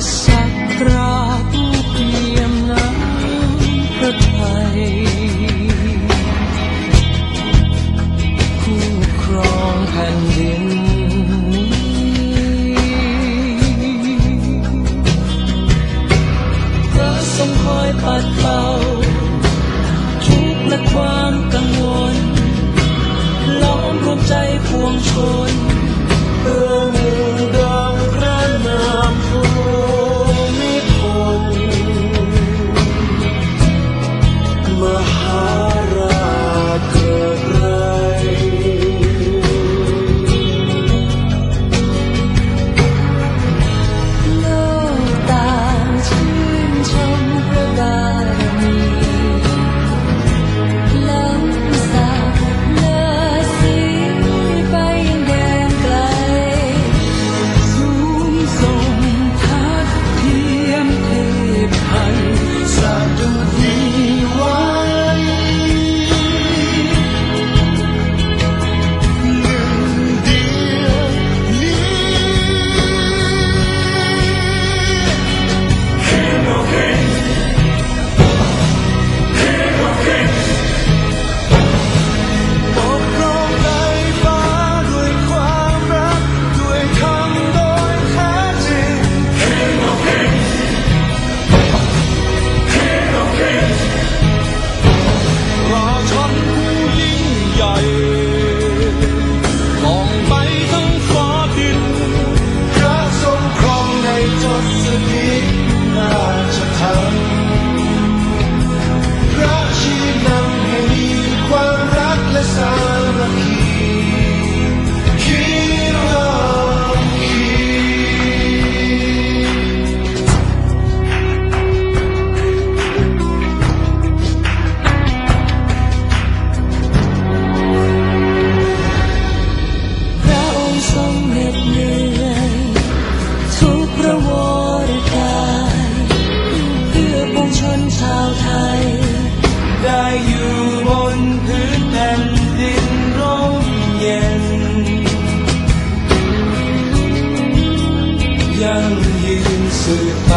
ษัตราผู้เพียงน้ำพระทยผู้ครองแผ่นดินพระทรงคอยปัดเป่าทุกข์และความกังวลล้อมรวมใจพวงชนเพื่อมุ่ด ยั่งยืนสืบไป